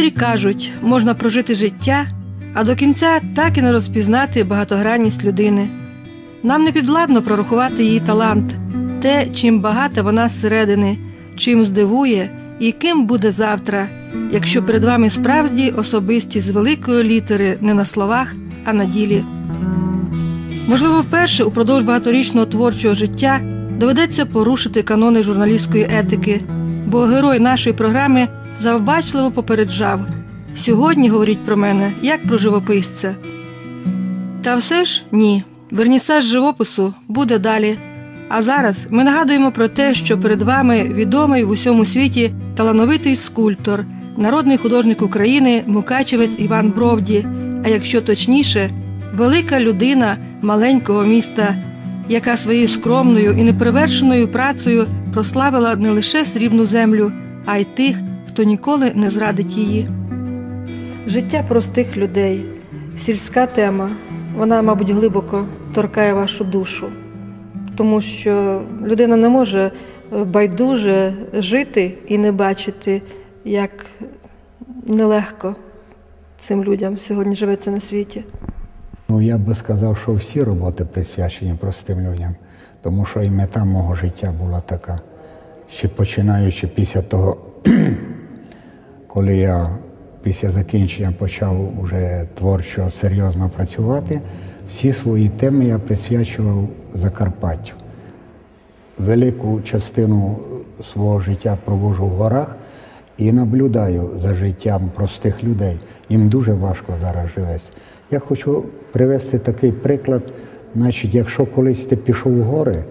Мудрі кажуть, можна прожити життя, а до кінця так і не розпізнати багатогранність людини. Нам не підвладно прорахувати її талант, те, чим багата вона зсередини, чим здивує і ким буде завтра, якщо перед вами справді особисті з великої літери не на словах, а на ділі. Можливо, вперше упродовж багаторічного творчого життя доведеться порушити канони журналістської етики, бо герой нашої програми завбачливо попереджав сьогодні говоріть про мене як про живописця. Та все ж ні. Вернісаж живопису буде далі. А зараз ми нагадуємо про те, що перед вами відомий в усьому світі талановитий скульптор, народний художник України Мукачевець Іван Бровді. А якщо точніше, велика людина маленького міста, яка своєю скромною і неперевершеною працею прославила не лише срібну землю, а й тих, хто ніколи не зрадить її. Життя простих людей, сільська тема, вона, мабуть, глибоко торкає вашу душу, тому що людина не може е, байдуже жити і не бачити, як нелегко цим людям сьогодні живеться на світі. Ну, я би сказав, що всі роботи присвячені простим людям, тому що і мета мого життя була така. Ще починаючи після того, коли я після закінчення почав уже творчо серйозно працювати, всі свої теми я присвячував Закарпаттю. Велику частину свого життя провожу в горах і наблюдаю за життям простих людей. Їм дуже важко зараз живеться. Я хочу привести такий приклад, значить, якщо колись ти пішов в гори,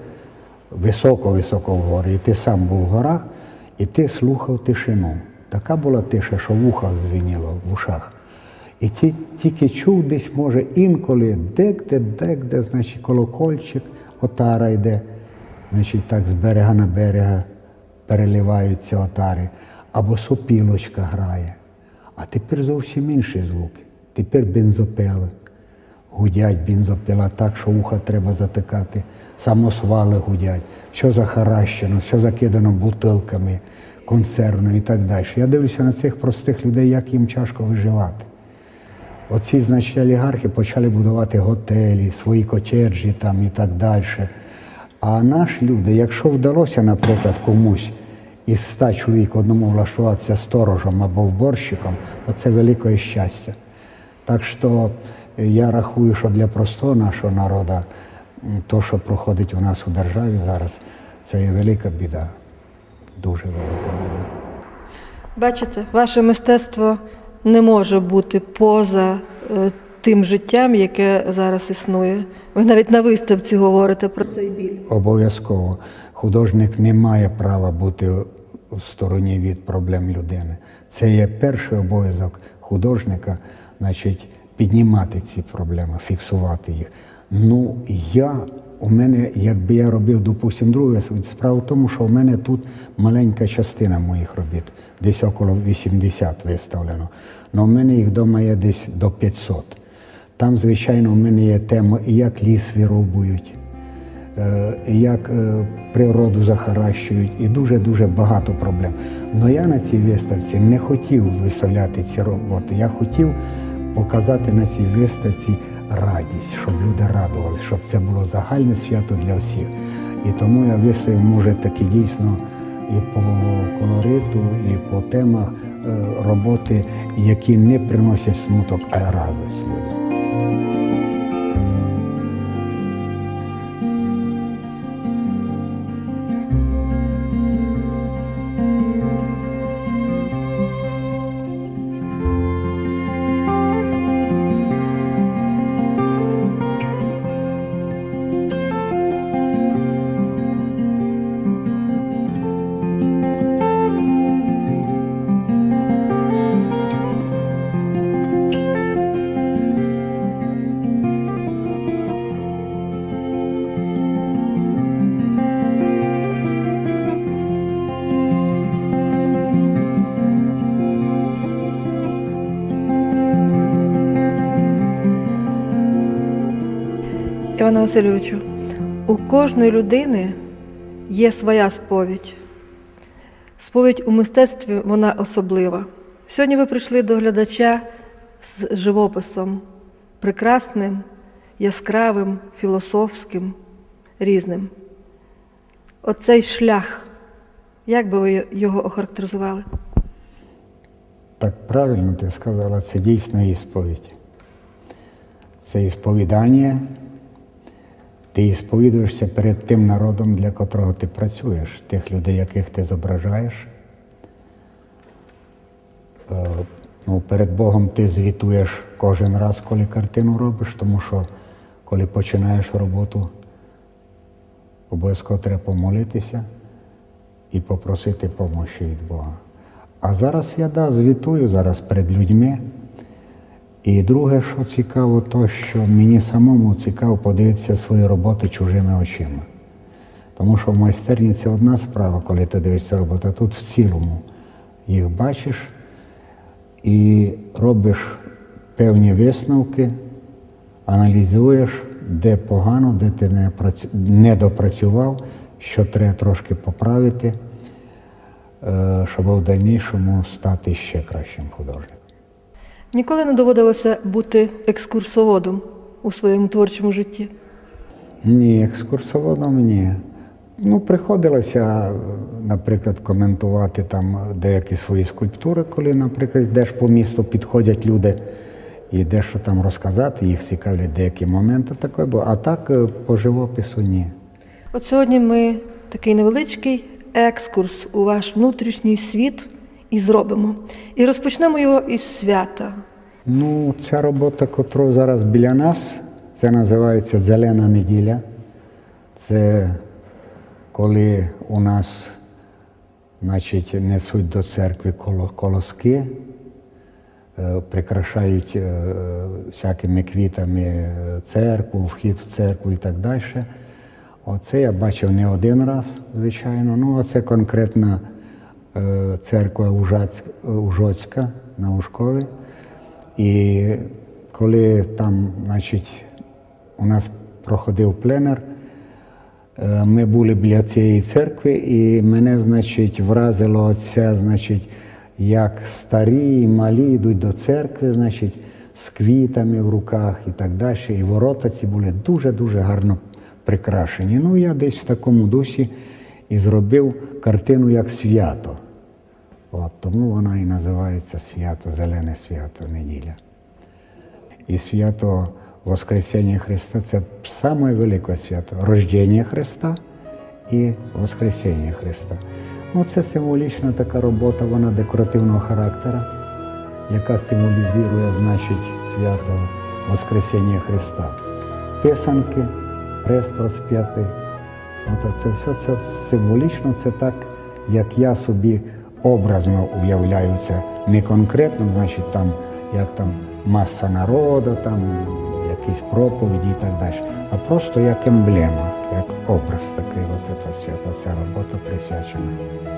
високо-високо в гори, і ти сам був в горах, і ти слухав тишину. Така була тиша, що в ухах звеніло, в ушах. І ти тільки чув десь, може, інколи, де-де, де-де, значить, колокольчик, отара йде, значить, так з берега на берега переливаються отари, або сопілочка грає. А тепер зовсім інші звуки. Тепер бензопили. Гудять бензопила так, що вуха треба затикати, самосвали гудять, все захаращено, все закидано бутилками, консервними і так далі. Я дивлюся на цих простих людей, як їм тяжко виживати. Оці, значить, олігархи почали будувати готелі, свої котеджі там і так далі. А наші люди, якщо вдалося, наприклад, комусь із ста чоловік одному влаштуватися сторожем або вборщиком, то це велике щастя. Так що я рахую, що для простого нашого народу, то, що проходить у нас у державі зараз, це є велика біда. Дуже велика біда. Бачите, ваше мистецтво не може бути поза е, тим життям, яке зараз існує. Ви навіть на виставці говорите про цей біль. Обов'язково. Художник не має права бути в стороні від проблем людини. Це є перший обов'язок художника, значить, піднімати ці проблеми, фіксувати їх. Ну, я, у мене, якби я робив, допустимо, другу справа в тому, що у мене тут маленька частина моїх робіт, десь около 80 виставлено. Але у мене їх вдома є десь до 500. Там, звичайно, у мене є тема, як ліс вирубують, як природу захаращують, і дуже-дуже багато проблем. Але я на цій виставці не хотів виставляти ці роботи. Я хотів показати на цій виставці радість, щоб люди радували, щоб це було загальне свято для всіх. І тому я виставив, може, таки дійсно і по колориту, і по темах роботи, які не приносять смуток, а радість людям. Івана Васильовичу, у кожної людини є своя сповідь. Сповідь у мистецтві вона особлива. Сьогодні ви прийшли до глядача з живописом прекрасним, яскравим, філософським, різним. Оцей шлях, як би ви його охарактеризували? Так правильно ти сказала, це дійсно ісповідь. Це ісповідання. Ти ісповідуєшся перед тим народом, для котрого ти працюєш, тих людей, яких ти зображаєш. Е, ну, Перед Богом ти звітуєш кожен раз, коли картину робиш, тому що коли починаєш роботу, обов'язково треба помолитися і попросити допомоги від Бога. А зараз я да, звітую зараз перед людьми. І друге, що цікаво, то що мені самому цікаво подивитися свої роботи чужими очима. Тому що в майстерні це одна справа, коли ти дивишся роботу, а тут в цілому їх бачиш і робиш певні висновки, аналізуєш, де погано, де ти не, працю... не допрацював, що треба трошки поправити, е, щоб в дальнішому стати ще кращим художником. Ніколи не доводилося бути екскурсоводом у своєму творчому житті. Ні, екскурсоводом ні. Ну, приходилося, наприклад, коментувати там деякі свої скульптури, коли, наприклад, йдеш по місту, підходять люди і дещо там розказати, їх цікавлять деякі моменти такої, бо а так е, по живопису ні. От сьогодні ми такий невеличкий екскурс у ваш внутрішній світ і зробимо. І розпочнемо його із свята. Ну, ця робота, котра зараз біля нас, це називається Зелена неділя. Це коли у нас значить, несуть до церкви колоски, е, прикрашають е, всякими квітами церкву, вхід в церкву і так далі. Оце я бачив не один раз, звичайно. Ну, оце конкретна е, церква Ужоцька на Ушкові. І коли там, значить, у нас проходив пленер, е, ми були біля цієї церкви, і мене, значить, вразило це, значить, як старі і малі йдуть до церкви, значить, з квітами в руках і так далі. І ворота ці були дуже-дуже гарно прикрашені. Ну, я десь в такому дусі і зробив картину як свято. От, Тому вона і називається свято, Зелене свято неділя. І свято Воскресіння Христа це саме велике свято рождення Христа і Воскресіння Христа. Ну, Це символічна така робота, вона декоративного характеру, яка символізує, значить, свято Воскресіння Христа. Писанки, хрест розп'ятий. Це все це символічно, це так, як я собі образно уявляються не конкретно, значить, там, як там маса народу, там якісь проповіді і так далі, а просто як емблема, як образ такий, от ця робота присвячена.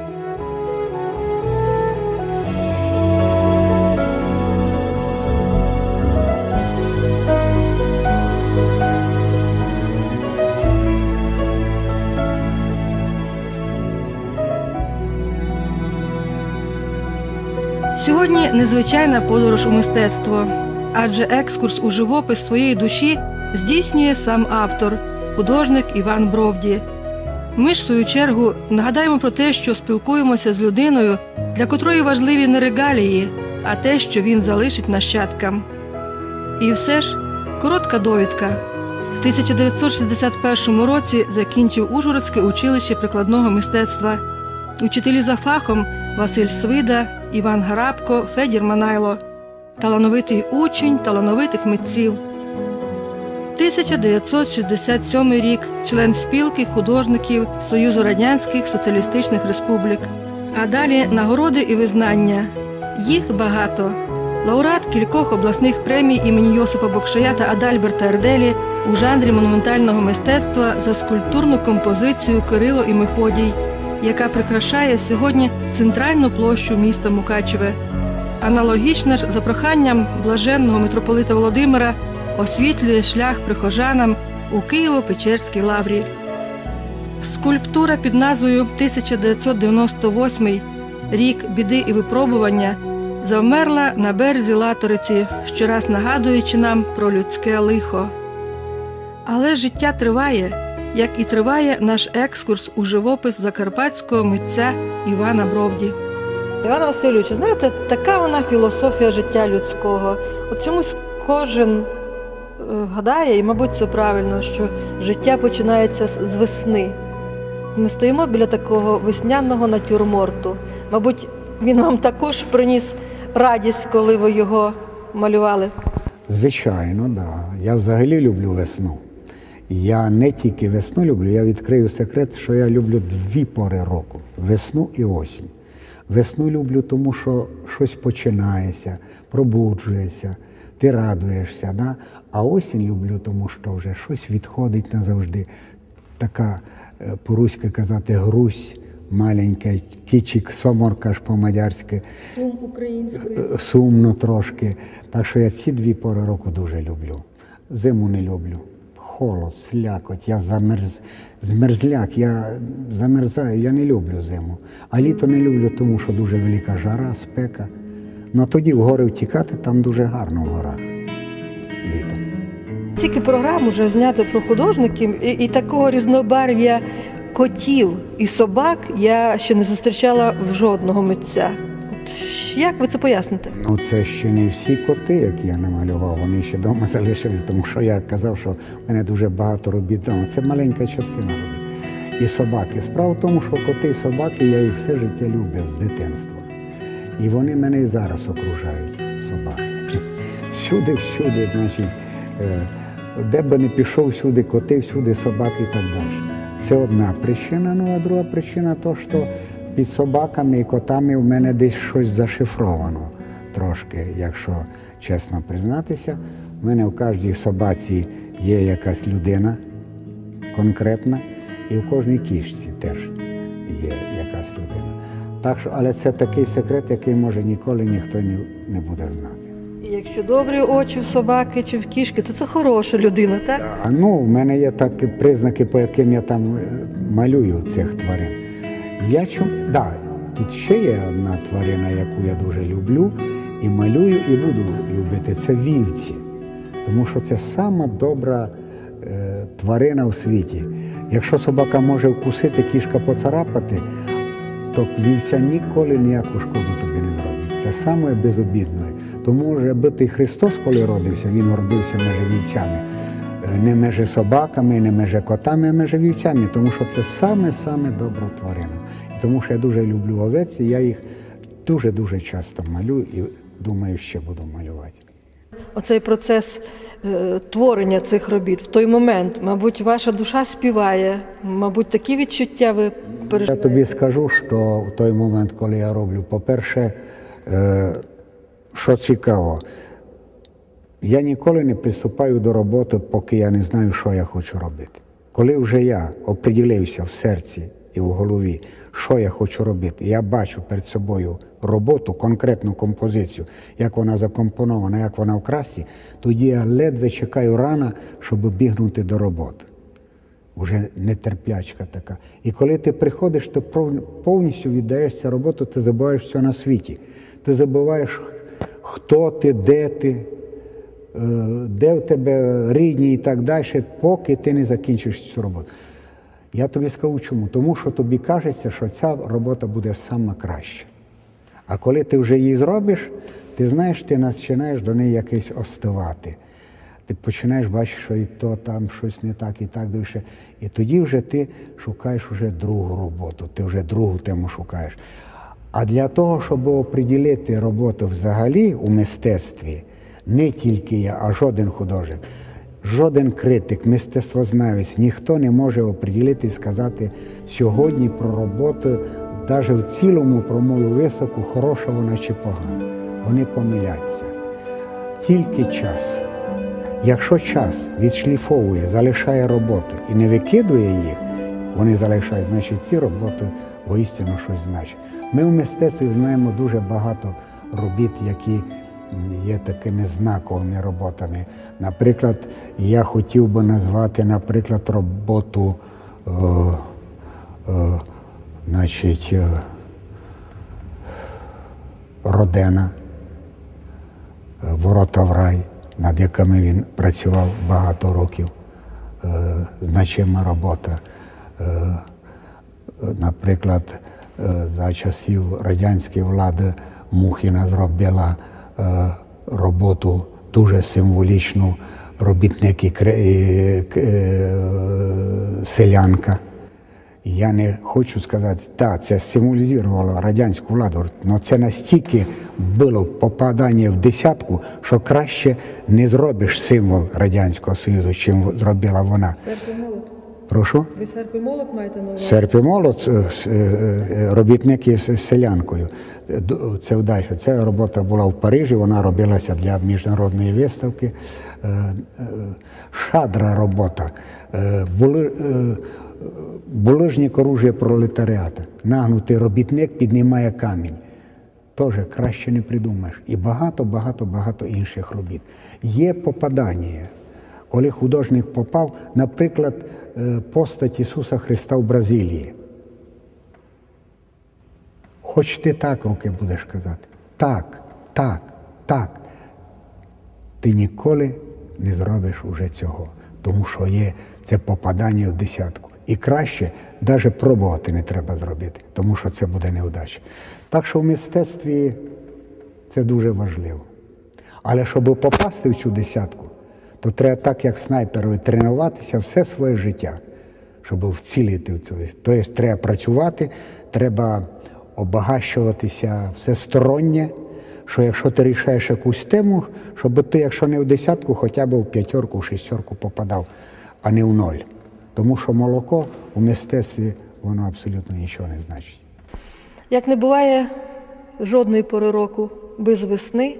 Незвичайна подорож у мистецтво, адже екскурс у живопис своєї душі здійснює сам автор, художник Іван Бровді. Ми ж, в свою чергу, нагадаємо про те, що спілкуємося з людиною, для котрої важливі не регалії, а те, що він залишить нащадкам. І все ж коротка довідка. В 1961 році закінчив Ужгородське училище прикладного мистецтва. Учителі за фахом Василь Свида, Іван Гарабко, Федір Манайло, талановитий учень талановитих митців. 1967 рік член спілки художників Союзу Радянських Соціалістичних Республік. А далі нагороди і визнання. Їх багато. Лауреат кількох обласних премій імені Йосипа Бокшая та Адальберта Ерделі у жанрі монументального мистецтва за скульптурну композицію Кирило і Мефодій яка прикрашає сьогодні центральну площу міста Мукачеве. Аналогічно ж за проханням блаженного митрополита Володимира освітлює шлях прихожанам у Києво-Печерській лаврі. Скульптура під назвою 1998 рік біди і випробування завмерла на березі латориці, щораз нагадуючи нам про людське лихо. Але життя триває, як і триває наш екскурс у живопис закарпатського митця Івана Бровді. Івана Васильовичу, знаєте, така вона філософія життя людського. От чомусь кожен е, гадає, і, мабуть, це правильно, що життя починається з з весни. Ми стоїмо біля такого весняного натюрморту. Мабуть, він вам також приніс радість, коли ви його малювали. Звичайно, так. Да. Я взагалі люблю весну. Я не тільки весну люблю, я відкрию секрет, що я люблю дві пори року весну і осінь. Весну люблю, тому що щось починається, пробуджується, ти радуєшся. Да? А осінь люблю, тому що вже щось відходить назавжди. Така е, по-руськи казати грусь, маленька, кічик, соморка ж по-мадярськи. Сум. Е, Сумно трошки. Так що я ці дві пори року дуже люблю. Зиму не люблю. Холод, слякоть, я замерз, змерзляк, я замерзаю, я не люблю зиму. А літо не люблю, тому що дуже велика жара, спека. Ну тоді в гори втікати, там дуже гарно в горах. Літом. Стільки програм вже знято про художників, і, і такого різнобарв'я котів і собак я ще не зустрічала в жодного митця. Як ви це поясните? Ну, це ще не всі коти, які я намалював, вони ще вдома залишились, тому що я казав, що в мене дуже багато робіт вдома. Це маленька частина робіт. І собаки. Справа в тому, що коти і собаки, я їх все життя любив з дитинства. І вони мене і зараз окружають, собаки. Всюди, всюди, значить, е, де би не пішов, всюди коти, всюди собаки і так далі. Це одна причина. Ну а друга причина то, що під собаками і котами в мене десь щось зашифровано трошки, якщо чесно признатися. У мене в кожній собаці є якась людина конкретна, і в кожній кішці теж є якась людина. Так що, але це такий секрет, який може ніколи ніхто не, буде знати. Якщо добрі очі в собаки чи в кішки, то це хороша людина, так? А ну, в мене є такі признаки, по яким я там малюю цих тварин. Я чум... да, тут ще є одна тварина, яку я дуже люблю, і малюю, і буду любити. Це вівці. Тому що це сама добра е, тварина в світі. Якщо собака може вкусити, кішка поцарапати, то вівця ніколи ніяку шкоду тобі не зробить. Це саме безобідне. Тому вже битий Христос, коли родився, він родився між вівцями. Е, Не між собаками, не між котами, а між вівцями, тому що це саме-саме добра тварина. Тому що я дуже люблю овець, і я їх дуже-дуже часто малюю і думаю, ще буду малювати. Оцей процес е, творення цих робіт в той момент, мабуть, ваша душа співає, мабуть, такі відчуття ви Я тобі скажу, що в той момент, коли я роблю, по-перше, е, що цікаво, я ніколи не приступаю до роботи, поки я не знаю, що я хочу робити. Коли вже я оприділився в серці і в голові, що я хочу робити, я бачу перед собою роботу, конкретну композицію, як вона закомпонована, як вона в красі, тоді я ледве чекаю рана, щоб бігнути до роботи. Уже нетерплячка така. І коли ти приходиш, ти повністю віддаєшся роботу, ти забуваєш все на світі. Ти забуваєш, хто ти, де ти, е, де в тебе рідні і так далі, поки ти не закінчиш цю роботу. Я тобі скажу чому. Тому що тобі кажеться, що ця робота буде сама краща. А коли ти вже її зробиш, ти знаєш, ти починаєш до неї якось остивати. Ти починаєш бачити, що і то там щось не так, і так далі. І тоді вже ти шукаєш вже другу роботу, ти вже другу тему шукаєш. А для того, щоб оприділити роботу взагалі у мистецтві, не тільки я, а жоден художник, жоден критик, мистецтвознавець, ніхто не може оприділити і сказати сьогодні про роботу, навіть в цілому про мою виставку, хороша вона чи погана. Вони помиляться. Тільки час. Якщо час відшліфовує, залишає роботи і не викидує їх, вони залишають, значить ці роботи воістину щось значать. Ми в мистецтві знаємо дуже багато робіт, які є такими знаковими роботами. Наприклад, я хотів би назвати, наприклад, роботу, е, е, значить, е, Родена Ворота в рай, над якими він працював багато років. Е, Значима робота. Е, Наприклад, е, за часів радянської влади Мухіна зробила роботу дуже символічну робітник і к- е, селянка. Я не хочу сказати, так, це символізувало радянську владу, але це настільки було попадання в десятку, що краще не зробиш символ Радянського Союзу, чим зробила вона. Серп і молот. Прошу? Ви серп і молот маєте на увазі? Серп і молот, е, с- е, е, робітники з селянкою. Це вдальше. Ця робота була в Парижі, вона робилася для міжнародної виставки. Е, е, Шадра робота. Е, Були, булижник оружия пролетаріата. Нагнутий робітник піднімає камінь. Теж краще не придумаєш. І багато, багато, багато інших робіт. Є попадання. Коли художник попав, наприклад, постать Ісуса Христа в Бразилії. Хоч ти так руки будеш казати. Так, так, так. Ти ніколи не зробиш уже цього, тому що є це попадання в десятку. І краще навіть пробувати не треба зробити, тому що це буде неудача. Так що в мистецтві це дуже важливо. Але щоб попасти в цю десятку, то треба так, як снайперові, тренуватися все своє життя, щоб вцілити в цю десятку. Тобто треба працювати, треба обагащуватися всестороннє, що якщо ти рішаєш якусь тему, щоб ти, якщо не в десятку, хоча б в п'ятерку, в шістерку попадав, а не в ноль. Тому що молоко у мистецтві воно абсолютно нічого не значить. Як не буває жодної пори року без весни,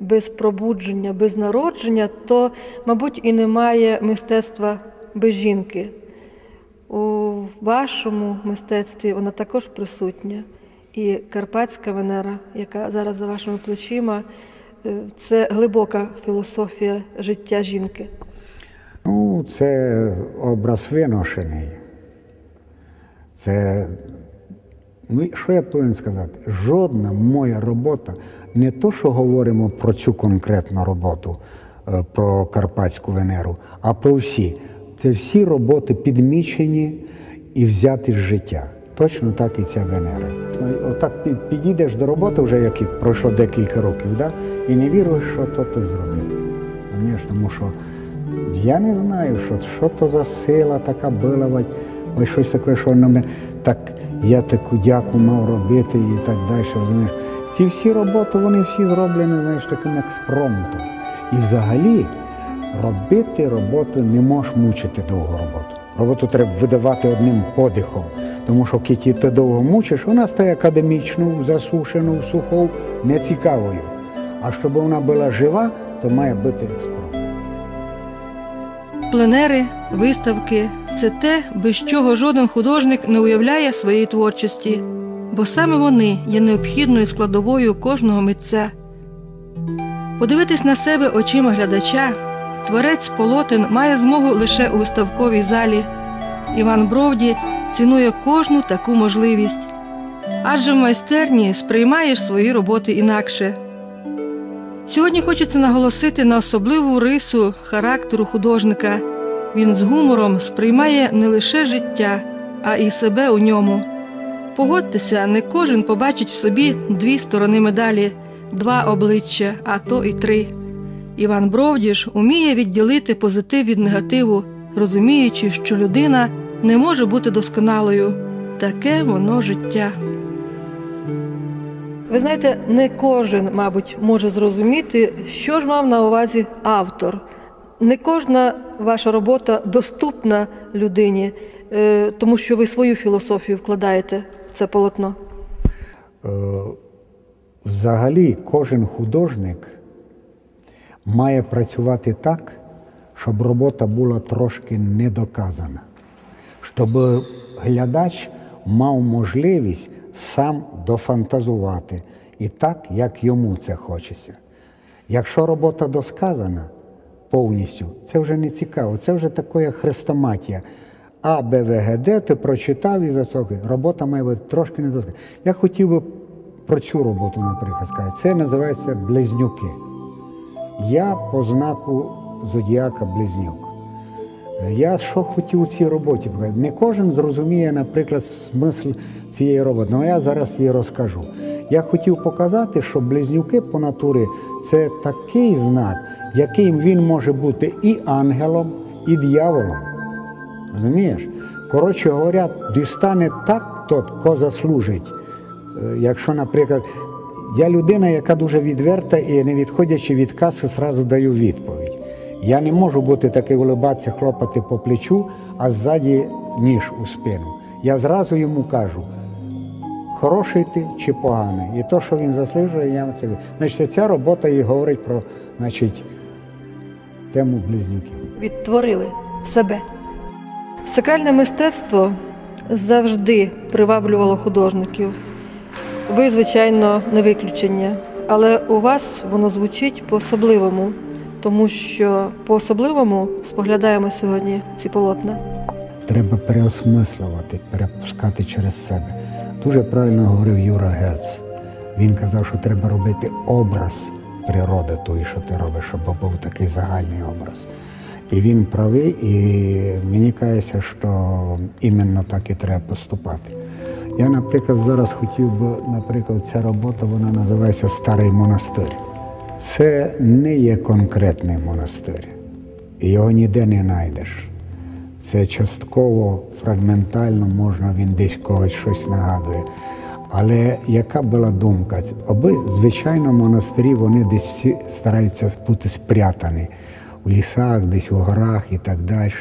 без пробудження, без народження, то, мабуть, і немає мистецтва без жінки. У вашому мистецтві вона також присутня. І Карпатська Венера, яка зараз за вашими плечима, е, це глибока філософія життя жінки. Ну, це образ виношений. Це, ну, що я повинен сказати? Жодна моя робота, не то, що говоримо про цю конкретну роботу, е, про Карпатську Венеру, а про всі. Це всі роботи підмічені і взяті з життя. Точно так і ця Венера. Ну, Отак під- підійдеш до роботи, вже як і пройшло декілька років, да? і не віруєш, що то ти зробив. Розумієш, тому що я не знаю, що, що то за сила така була, ось щось таке, що на мене так я таку дяку мав робити і так далі. розумієш. Ці всі роботи, вони всі зроблені, знаєш, таким експромтом. І взагалі робити роботу не можеш мучити довго роботу. Роботу треба видавати одним подихом, тому що коли ти довго мучиш, вона стає академічною, засушеною, сухою, нецікавою. А щоб вона була жива, то має бути експромт. Пленери, виставки це те, без чого жоден художник не уявляє своєї творчості, бо саме вони є необхідною складовою кожного митця. Подивитись на себе очима глядача, творець полотен має змогу лише у виставковій залі. Іван Бровді цінує кожну таку можливість, адже в майстерні сприймаєш свої роботи інакше. Сьогодні хочеться наголосити на особливу рису характеру художника. Він з гумором сприймає не лише життя, а й себе у ньому. Погодьтеся, не кожен побачить в собі дві сторони медалі, два обличчя, а то і три. Іван Бровдіж уміє відділити позитив від негативу, розуміючи, що людина не може бути досконалою. Таке воно життя. Ви знаєте, не кожен, мабуть, може зрозуміти, що ж мав на увазі автор. Не кожна ваша робота доступна людині, е, тому що ви свою філософію вкладаєте в це полотно. Взагалі, кожен художник має працювати так, щоб робота була трошки недоказана, щоб глядач мав можливість сам дофантазувати і так, як йому це хочеться. Якщо робота досказана повністю, це вже не цікаво, це вже таке хрестоматія. А, Б, В, Г, Д, ти прочитав і за. Робота має бути трошки недосказана. Я хотів би про цю роботу, наприклад, сказати. Це називається близнюки. Я по знаку Зодіака Близнюк. Я що хотів у цій роботі? Не кожен зрозуміє, наприклад, смисл цієї роботи. Ну я зараз її розкажу. Я хотів показати, що близнюки по натурі це такий знак, яким він може бути і ангелом, і дьяволом. Розумієш? Коротше говоря, дістане так тот, ко заслужить. Е, Якщо, наприклад, я людина, яка дуже відверта і не відходячи від каси, зразу даю відповідь. Я не можу бути такий улибатися, хлопати по плечу, а ззаді ніж у спину. Я зразу йому кажу, хороший ти чи поганий. І то, що він заслужує, я це від- Значить, ця робота і говорить про значить, тему близнюків. відтворили себе. Сакральне мистецтво завжди приваблювало художників. Ви, звичайно, не виключення, але у вас воно звучить по-особливому, тому що по-особливому споглядаємо сьогодні ці полотна. Треба переосмислювати, перепускати через себе. Дуже правильно говорив Юра Герц. Він казав, що треба робити образ природи тої, що ти робиш, щоб був такий загальний образ. І він правий, і мені кається, що іменно так і треба поступати. Я, наприклад, зараз хотів би, наприклад, ця робота вона називається Старий монастир. Це не є конкретний монастир, його ніде не знайдеш. Це частково фрагментально можна він десь когось щось нагадує. Але яка була думка? Аби, звичайно, монастирі вони десь всі стараються бути спрятані у лісах, десь у горах і так далі.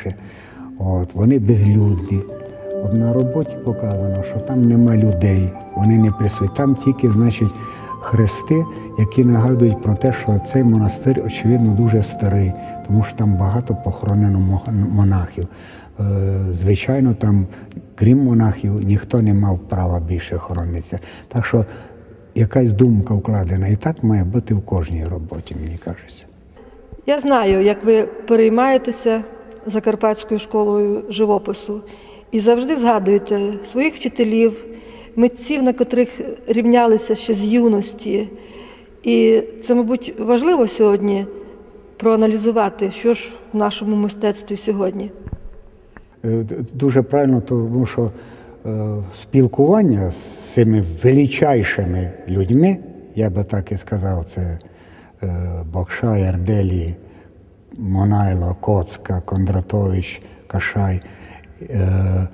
От, вони безлюдні. На роботі показано, що там нема людей, вони не присутні. Там тільки, значить, хрести, які нагадують про те, що цей монастир, очевидно, дуже старий, тому що там багато похоронено монахів. Е, Звичайно, там, крім монахів, ніхто не мав права більше хоронитися. Так що якась думка вкладена, і так має бути в кожній роботі, мені кажеться. Я знаю, як ви переймаєтеся Закарпатською школою живопису і завжди згадуєте своїх вчителів, митців, на котрих рівнялися ще з юності. І це, мабуть, важливо сьогодні проаналізувати, що ж в нашому мистецтві сьогодні. Е, Дуже правильно, тому що е, спілкування з цими величайшими людьми, я би так і сказав, це е, Бокшай, Ерделі, Монайло, Коцка, Кондратович, Кашай. Е,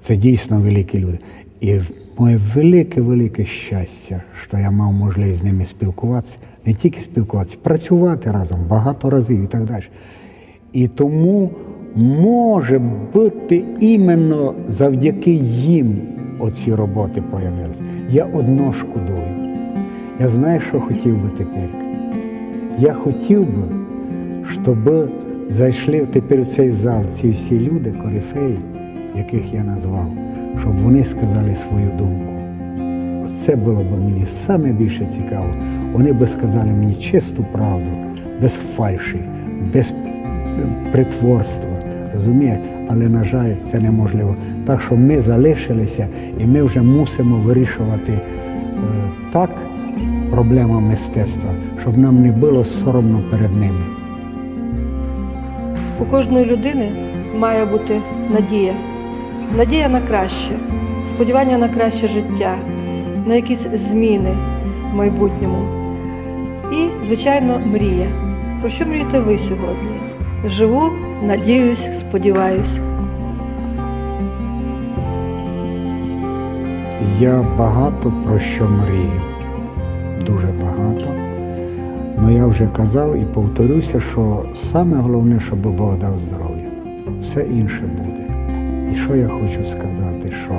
це дійсно великі люди. І моє велике-велике щастя, що я мав можливість з ними спілкуватися, не тільки спілкуватися, працювати разом багато разів і так далі. І тому може бути іменно завдяки їм оці роботи появилися. Я одно шкодую. Я знаю, що хотів би тепер. Я хотів би, щоб зайшли тепер в цей зал ці всі люди, корифеї, яких я назвав, щоб вони сказали свою думку. Оце було б мені саме більше цікаво. Вони би сказали мені чисту правду, без фальші, без е, притворства. Розумієте? Але, на жаль, це неможливо. Так що ми залишилися і ми вже мусимо вирішувати е, так проблему мистецтва, щоб нам не було соромно перед ними. У кожної людини має бути надія. Надія на краще, сподівання на краще життя, на якісь зміни в майбутньому. І, звичайно, мрія. Про що мрієте ви сьогодні? Живу, надіюсь, сподіваюсь. Я багато про що мрію, дуже багато. Але я вже казав і повторюся, що саме головне, щоб Бог дав здоров'я. Все інше буде. І що я хочу сказати, що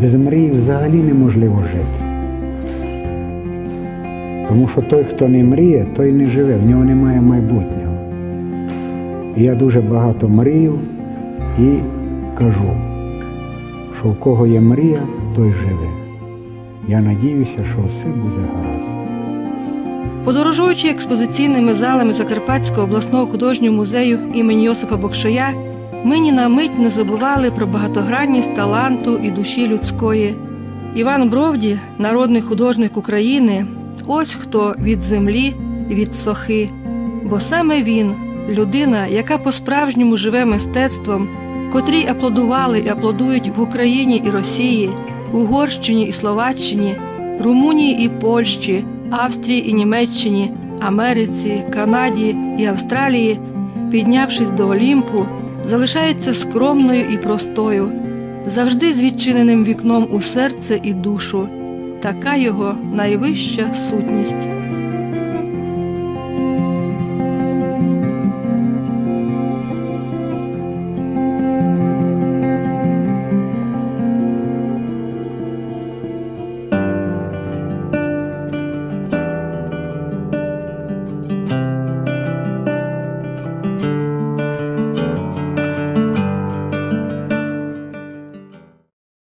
без мрії взагалі неможливо жити. Тому що той, хто не мріє, той не живе, в нього немає майбутнього. І я дуже багато мрію і кажу, що в кого є мрія, той живе. Я надіюся, що все буде гаразд. Подорожуючи експозиційними залами Закарпатського обласного художнього музею імені Йосипа Бокшая, ми ні на мить не забували про багатогранність таланту і душі людської. Іван Бровді, народний художник України, ось хто від землі, від сохи. Бо саме він, людина, яка по-справжньому живе мистецтвом, котрій аплодували і аплодують в Україні і Росії, Угорщині і Словаччині, Румунії і Польщі, Австрії і Німеччині, Америці, Канаді і Австралії, піднявшись до Олімпу, залишається скромною і простою, завжди з відчиненим вікном у серце і душу. Така його найвища сутність.